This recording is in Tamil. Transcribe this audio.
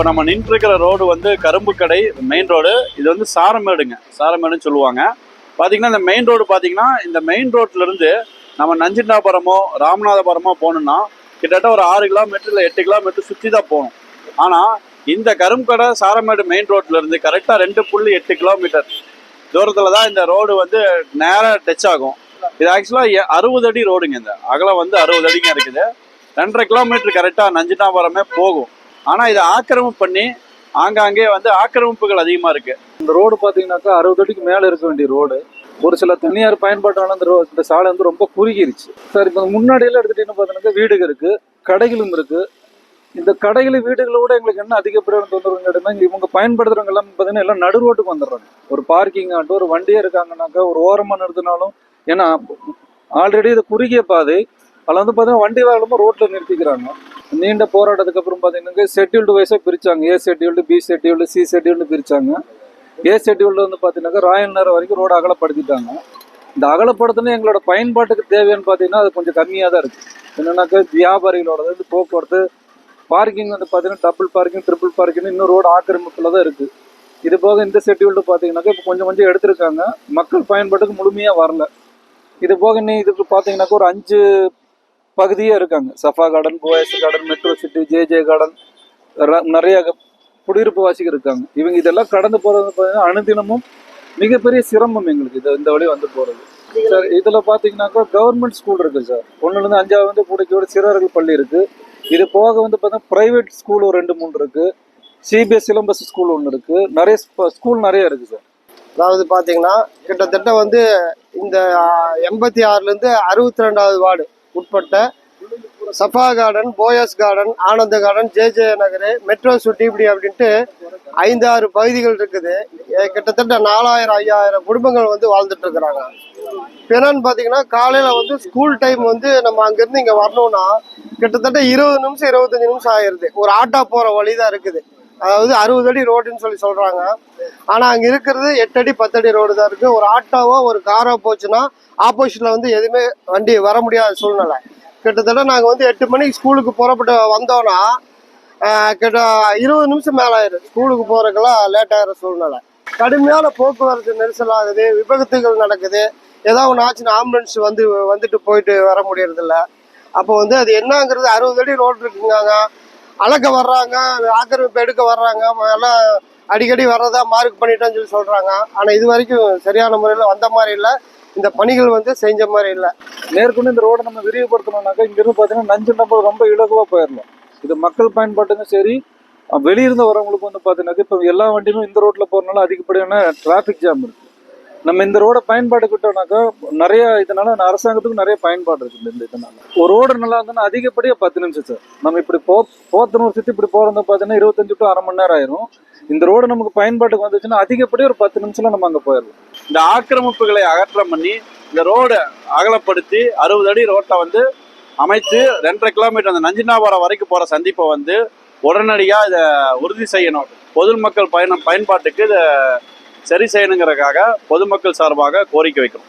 இப்போ நம்ம நின்று இருக்கிற ரோடு வந்து கரும்பு கடை மெயின் ரோடு இது வந்து சாரமேடுங்க. சாரமேடுன்னு சொல்லுவாங்க. பார்த்தீங்கன்னா இந்த மெயின் ரோடு பார்த்தீங்கன்னா இந்த மெயின் ரோட்லேருந்து நம்ம நஞ்சிண்டாபுரமோ ராமநாதபுரமோ போகணுன்னா கிட்டத்தட்ட ஒரு ஆறு கிலோமீட்டர் இல்லை எட்டு கிலோமீட்டர் சுற்றி தான் போகணும். ஆனால் இந்த கரும்பு கடை சாரமேடு மெயின் ரோட்லேருந்து கரெக்டாக ரெண்டு புள்ளி எட்டு கிலோமீட்டர் தூரத்தில் தான் இந்த ரோடு வந்து நேராக டச் ஆகும். இது ஆக்சுவலாக அறுபது அடி ரோடுங்க இந்த. அகலம் வந்து அறுபது அடிங்க இருக்குது. ரெண்டரை கிலோமீட்டர் கரெக்டாக நஞ்சினாபுரமே போகும். ஆனால் இதை ஆக்கிரமிப்பு பண்ணி ஆங்காங்கே வந்து ஆக்கிரமிப்புகள் அதிகமாக இருக்கு. இந்த ரோடு பார்த்தீங்கன்னாக்கா அறுபது அடிக்கு மேலே இருக்க வேண்டிய ரோடு. ஒரு சில தனியார் பயன்பாட்டான இந்த ரோ இந்த சாலை வந்து ரொம்ப குறுகிருச்சு. சார் இப்போ முன்னாடியெல்லாம் எடுத்துட்டீங்கன்னா பார்த்தீங்கன்னா வீடுகள் இருக்குது கடைகளும் இருக்குது இந்த கடைகள் வீடுகளோட எங்களுக்கு என்ன அதிகப்படியான தொந்தரவு கேட்டீங்கன்னா இவங்க பயன்படுத்துறவங்க எல்லாம் பார்த்தீங்கன்னா எல்லாம் நடு ரோட்டுக்கு வந்துடுறாங்க. ஒரு பார்க்கிங் ஆகட்டும் ஒரு வண்டியே இருக்காங்கனாக்கா ஒரு ஓரமாக நிறுத்தினாலும் ஏன்னா ஆல்ரெடி இது குறுகிய பாதை. அதில் வந்து பார்த்தீங்கன்னா வண்டி வாகனமும் ரோட்டில் நிறுத்திக்கிறாங்க. நீண்ட போராட்டத்துக்கு அப்புறம் பார்த்தீங்கன்னா ஷெட்யூல்டு வைஸாக பிரித்தாங்க A schedule B schedule C schedule பிரித்தாங்க A scheduled வந்து பார்த்தீங்கன்னாக்கா ராயல் நேரம் வரைக்கும் ரோடு அகலப்படுத்திட்டாங்க. இந்த அகலப்படுத்தினா எங்களோட பயன்பாட்டுக்கு தேவைன்னு பார்த்தீங்கன்னா அது கொஞ்சம் கம்மியாக தான் இருக்குது என்னென்னாக்கா வியாபாரிகளோட வந்து போக்குவரத்து பார்க்கிங் வந்து பார்த்தீங்கன்னா டபுள் பார்க்கிங் ட்ரிபிள் பார்க்கிங் இன்னும் ரோடு ஆக்கிரமிப்பில் தான் இருக்குது இது போக இந்த ஷெட்யூல்டு பார்த்தீங்கன்னாக்கா இப்போ கொஞ்சம் கொஞ்சம் எடுத்திருக்காங்க. மக்கள் பயன்பாட்டுக்கு முழுமையாக வரல. இது போக இன்னும் இதுக்கு பார்த்தீங்கன்னாக்கா ஒரு அஞ்சு பகுதியே இருக்காங்க. Safa garden Poes garden metro city J J garden நிறைய குடியிருப்பு வாசிகள் இருக்காங்க. இவங்க இதெல்லாம் கடந்து போகிறது பார்த்தீங்கன்னா அனுதினமும் மிகப்பெரிய சிரமம் எங்களுக்கு. இது இந்த வழி வந்து போகிறது சார் இதில் பார்த்தீங்கன்னாக்கா கவர்மெண்ட் ஸ்கூல் இருக்குது சார். ஒன்றுலேருந்து அஞ்சாவது வந்து கூடைக்கோட சிறார்கள் பள்ளி இருக்குது இது போக வந்து பார்த்தீங்கன்னா ப்ரைவேட் ஸ்கூல் ஒரு ரெண்டு மூணு இருக்குது சிபிஎஸ் சிலம்பஸ் ஸ்கூல் ஒன்று இருக்குது நிறைய ஸ்கூல் நிறைய இருக்குது சார். அதாவது பார்த்தீங்கன்னா கிட்டத்தட்ட வந்து இந்த எண்பத்தி ஆறுலேருந்து அறுபத்தி ரெண்டாவது வார்டு உட்பட்ட Safa garden Poes garden Anand garden J J Nagar metro city இப்படி அப்படின்ட்டு ஐந்து ஆறு பகுதிகள் இருக்குது. கிட்டத்தட்ட நாலாயிரம் ஐயாயிரம் குடும்பங்கள் வந்து வாழ்ந்துட்டு இருக்கிறாங்க. என்னன்னு பார்த்தீங்கன்னா காலையில் வந்து ஸ்கூல் டைம் வந்து நம்ம அங்கேருந்து இங்கே வரணும்னா கிட்டத்தட்ட இருபது நிமிஷம் இருபத்தஞ்சி நிமிஷம் ஆயிடுது ஒரு ஆட்டோ போகிற வழி தான் இருக்குது. அதாவது அறுபது அடி ரோடுன்னு சொல்லி சொல்கிறாங்க ஆனால் அங்கே இருக்கிறது எட்டு அடி பத்தடி ரோடு தான் இருக்குது ஒரு ஆட்டோவோ ஒரு காரோ போச்சுன்னா ஆப்போசிட்டில் வந்து எதுவுமே வண்டி வர முடியாத சூழ்நிலை. கிட்டத்தட்ட நாங்கள் வந்து எட்டு மணிக்கு ஸ்கூலுக்கு புறப்பட்டு வந்தோன்னா கிட்ட இருபது நிமிஷம் மேலே ஆயிடும் ஸ்கூலுக்கு போகிறதுக்கெல்லாம் லேட் ஆகிற சூழ்நிலை. கடுமையான போக்குவரத்து நெரிசல் ஆகுது விபத்துகள் நடக்குது. ஏதோ ஒன்று ஆச்சுன்னா ஆம்புலன்ஸ் வந்து வந்துட்டு போயிட்டு வர முடியறதில்ல. அப்போ வந்து அது என்னங்கிறது அறுபது அடி ரோடு இருக்குங்க அளக்க வர்றாங்க ஆக்கிரமிப்பு எடுக்க வர்றாங்க எல்லாம் அடிக்கடி வர்றதா மார்க் பண்ணிட்டோம்னு சொல்லி சொல்றாங்க. ஆனா இது வரைக்கும் சரியான முறையில் வந்த மாதிரி இல்லை. இந்த பணிகள் வந்து செஞ்ச மாதிரி இல்லை. மேற்கொண்டு இந்த ரோடை நம்ம விரிவுபடுத்தணும்னாக்கா இங்கிருந்து பார்த்தீங்கன்னா நஞ்சு நம்பர் ரொம்ப இலகுவாக போயிடணும் இது மக்கள் பயன்பாட்டுக்கும் சரி வெளியிருந்து வரவங்களுக்கு வந்து பார்த்தீங்கன்னாக்கா இப்போ எல்லா வண்டியுமே இந்த ரோட்டில் போகிறனால அதிகப்படியான டிராஃபிக் ஜாம் இருக்கு. நம்ம இந்த ரோடை பயன்பாடுக்கிட்டோம்னாக்கா நிறைய இதனால அரசாங்கத்துக்கும் நிறைய பயன்பாடு இருக்குது இந்த இதனால. ஒரு ரோடு நல்லா இருந்ததுன்னா அதிகப்படியாக பத்து நிமிஷம் சார். நம்ம இப்படி போ போத்தனூர் சுற்றி இப்படி போகிறத பார்த்தீங்கன்னா இருபத்தஞ்சு டு அரை மணி நேரம் ஆயிரும். இந்த ரோடு நமக்கு பயன்பாட்டுக்கு வந்துச்சுன்னா அதிகப்படியாக ஒரு பத்து நிமிஷம்ல நம்ம அங்கே போயிடலாம். இந்த ஆக்கிரமிப்புகளை அகற்றம் பண்ணி இந்த ரோடை அகலப்படுத்தி அறுபது அடி ரோட்டை வந்து அமைத்து ரெண்டரை கிலோமீட்டர் அந்த நஞ்சினாபுரம் வரைக்கும் போகிற சந்திப்பை வந்து உடனடியாக இதை உறுதி செய்யணும். பொதுமக்கள் பயணம் பயன்பாட்டுக்கு இதை சரி செய்யணுங்கிறதுக்காக பொதுமக்கள் சார்பாக கோரிக்கை வைக்கிறோம்.